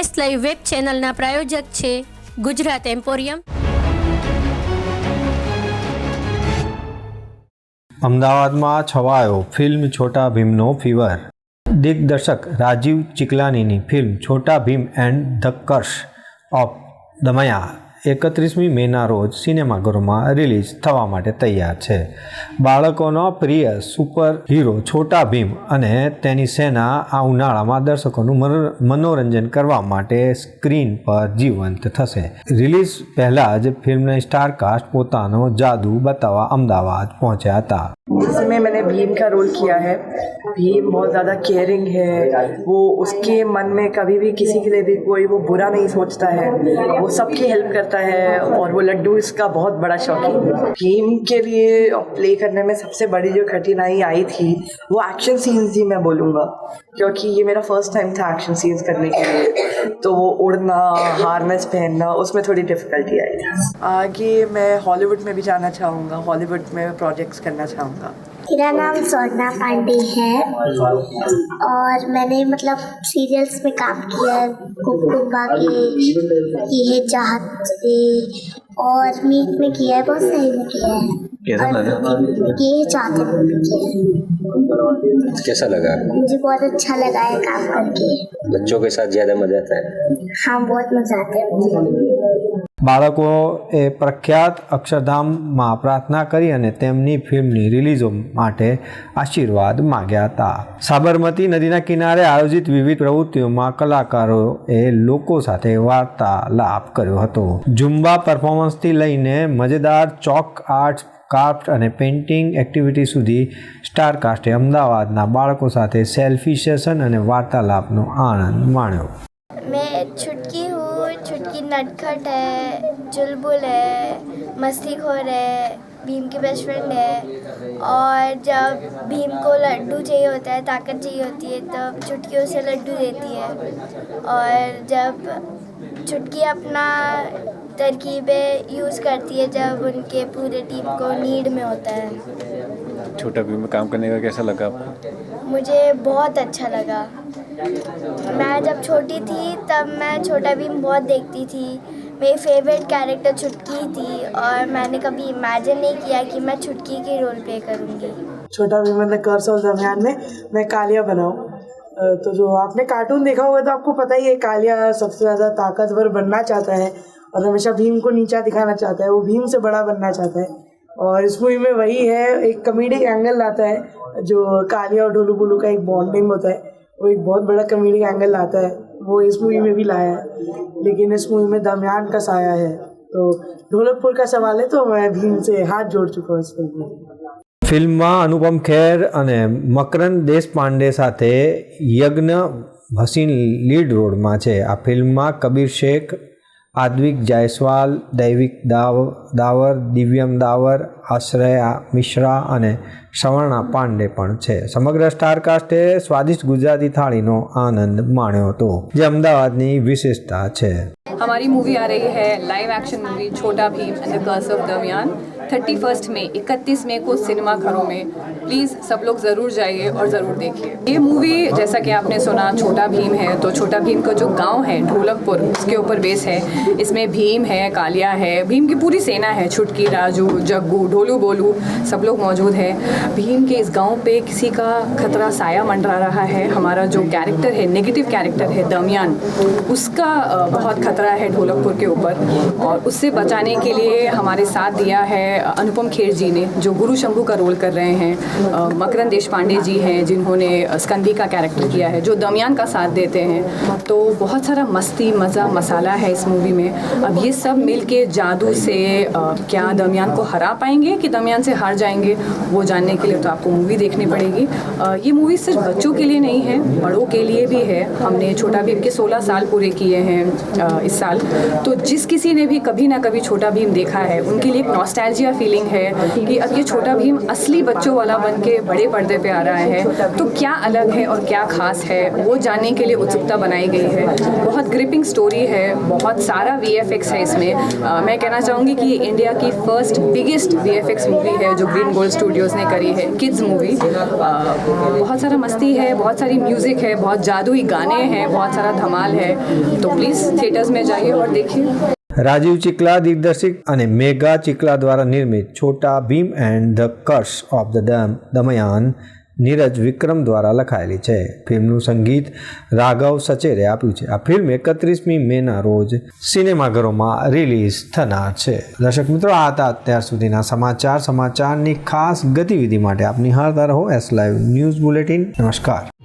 S live web ચેનલના પ્રાયોજક છે Gujarat emporium. અમદાવાદમાં છવાયો ફિલ્મ છોટા ભીમનો ફીવર. દિગ્દર્શક Rajiv ચિકલાનીની film Chhota Bheem and the curse of Damyaan. એકત્રીસમી મેના રોજ સિનેમાઘરોમાં રિલીઝ થવા માટે તૈયાર છે. બાળકોનો પ્રિય સુપર હીરો છોટા ભીમ અને તેની સેના આ ઉનાળામાં દર્શકોનું મનો- મનોરંજન કરવા માટે સ્ક્રીન પર જીવંત થશે. રિલીઝ પહેલાં જ ફિલ્મને સ્ટારકાસ્ટ પોતાનો જાદુ બતાવવા અમદાવાદ પહોંચ્યા હતા. इसमें मैंने भीम का रोल किया है। भीम बहुत ज़्यादा केयरिंग है। वो उसके मन में कभी भी किसी के लिए भी कोई वो बुरा नहीं सोचता है। वो सबकी हेल्प करता है और वो लड्डू इसका बहुत बड़ा शौकीन है। भीम के लिए प्ले करने में सबसे बड़ी जो कठिनाई आई थी, वो एक्शन सीन्स ही मैं बोलूँगा। क्योंकि ये मेरा फ़र्स्ट टाइम था एक्शन सीन्स करने के लिए। तो वो उड़ना हारनेस पहनना, उसमें थोड़ी डिफ़िकल्टी आई। आगे मैं हॉलीवुड में भी जाना चाहूँगा। हॉलीवुड में प्रोजेक्ट्स करना चाहूँगा। मेरा नाम स्वर्णा पांडे है और मैंने मतलब सीरियल्स में काम किया है कुमकुम भाग्य ये है चाहत से और मीट में किया है बहुत सही में किया है। कैसा लगा? ये है चाहते में भी किया है। कैसा लगा? मुझे बहुत अच्छा लगा है काम करके। बच्चों के साथ ज़्यादा मज़ा आता है। हाँ बहुत मज़ा आता है બાળકોએ પ્રખ્યાત અક્ષરધામમાં પ્રાર્થના કરી અને તેમની ફિલ્મની રિલીઝો માટે આશીર્વાદ માગ્યા હતા. સાબરમતી નદીના કિનારે આયોજિત વિવિધ પ્રવૃત્તિઓમાં કલાકારોએ લોકો સાથે વાર્તાલાપ કર્યો હતો. ઝુંબા પરફોર્મન્સથી લઈને મજેદાર ચોક આર્ટ ક્રાફ્ટ અને પેઇન્ટિંગ એક્ટિવિટી સુધી સ્ટારકાસ્ટે અમદાવાદના બાળકો સાથે સેલ્ફી સેશન અને વાર્તાલાપનો આનંદ માણ્યો. नटखट है चुलबुल है मस्ती खोर है भीम की बेस्ट फ्रेंड है। और जब भीम को लड्डू चाहिए होता है ताकत चाहिए होती है तब छुटकी उसे लड्डू देती है। और जब छुटकी अपना तरकीबें यूज़ करती है जब उनके पूरे टीम को नीड में होता है। छोटा भीम में काम करने का कैसा लगा आपको? मुझे बहुत अच्छा लगा। मैं जब छोटी थी, तब मैं छोटा भीम बहुत देखती थी। मेरी फेवरेट कैरेक्टर छुटकी थी और मैंने कभी इमेजिन नहीं किया कि मैं छुटकी की रोल प्ले करूँगी। छोटा भीम मतलब कर्स ऑफ़ दरमियान में मैं कालिया बनाऊँ। तो जो आपने कार्टून देखा होगा तो आपको पता ही है, कालिया सबसे ज़्यादा ताकतवर बनना चाहता है और हमेशा भीम को नीचा दिखाना चाहता है, वो भीम से बड़ा बनना चाहता है। और इस मूवी में वही है, एक कॉमेडी एंगल लाता है, जो कालिया और ढोलू बोलू का एक बॉन्डिंग होता है। वो एक बहुत बड़ा कॉमेडिक एंगल लाता है वो इस मूवी में भी लाया है लेकिन इस मूवी में दरमियान का साया है तो ढोलकपुर का सवाल है तो मैं भीम से हाथ जोड़ चुका हूँ इस फिल्म में ફિલ્મમાં અનુપમ ખેર અને મકરંદ દેશપાંડે સાથે યજ્ઞ ભસીન લીડ રોડમાં છે આ ફિલ્મમાં કબીર શેખ આદ્વિક જાયસવાલ દૈવિક દાવ દાવર દિવ્યમ દાવર આશ્રયા મિશ્રા અને સવર્ણા પાંડે પણ છે સમગ્ર સ્ટારકાસ્ટે સ્વાદિષ્ટ ગુજરાતી થાળીનો આનંદ માણ્યો હતો જે અમદાવાદની વિશેષતા છે हमारी मूवी आ रही है live action movie Chhota Bheem and the curse of दरमियान थर्टी फर्स्ट में इकतीस मई को सिनेमा घरों में प्लीज़ सब लोग ज़रूर जाइए और ज़रूर देखिए ये मूवी जैसा कि आपने सुना छोटा भीम है तो छोटा भीम का जो गांव है ढोलकपुर उसके ऊपर बेस है इसमें भीम है कालिया है भीम की पूरी सेना है छुटकी राजू जग्गू ढोलू बोलू सब लोग मौजूद हैं। भीम के इस गाँव पे किसी का खतरा साया मंडरा रहा है। हमारा जो कैरेक्टर है नेगेटिव कैरेक्टर है दरमियान उसका बहुत खतरा है ढोलकपुर के ऊपर। और उससे बचाने के लिए हमारे साथ दिया है अनुपम खेर जी ने जो गुरु शंभू का रोल कर रहे हैं। मकरन देश पांडे जी हैं जिन्होंने स्कंदी का कैरेक्टर किया है जो दमियान का साथ देते हैं। तो बहुत सारा मस्ती मज़ा मसाला है इस मूवी में। अब ये सब मिल के जादू से अ, क्या दमियान को हरा पाएँगे? कि दमियान से हार जाएँगे, वो जानने के लिए तो आपको मूवी देखनी पड़ेगी। ये मूवी सिर्फ़ बच्चों के लिए नहीं है, बड़ों के लिए भी है। हमने छोटा भीम के 16 साल पूरे किए हैं इस साल। तो जिस किसी ने भी कभी ना कभी छोटा भीम देखा है, उनके लिए एक नॉस्टैल्जिया फीलिंग है कि अब ये छोटा भीम असली बच्चों वाला बन के बड़े पर्दे पे आ रहा है। तो क्या अलग है और क्या खास है, वो जानने के लिए उत्सुकता बनाई गई है। बहुत ग्रिपिंग स्टोरी है, बहुत सारा वीएफएक्स है इसमें। मैं कहना चाहूँगी कि ये इंडिया की फ़र्स्ट बिगेस्ट मूवी है जो ग्रीन गोल्ड स्टूडियोज़ ने करी है किड्स मूवी बहुत सारा मस्ती है बहुत सारी म्यूज़िक है बहुत जादुई गाने हैं बहुत सारा धमाल है तो प्लीज़ थिएटर्स में जाइए और देखिए રાજીવ ચિકલા દિગ્દર્શિત અને મેઘા ચિકલા દ્વારા નિર્મિત Chhota Bheem and the curse of the દમ દમયાન નીરજ વિક્રમ દ્વારા લખાયેલી છે. ફિલ્મનું સંગીત રાઘવ સચેરે આપ્યું છે. આ ફિલ્મ એકત્રીસમી મેના રોજ સિનેમાઘરોમાં રિલીઝ થનાર છે. દર્શક મિત્રો, આ હતા અત્યાર સુધીના સમાચાર. સમાચારની ખાસ ગતિવિધિ માટે આપની હાર રહો. એસ લાઈવ ન્યૂઝ બુલેટિન નમસ્કાર.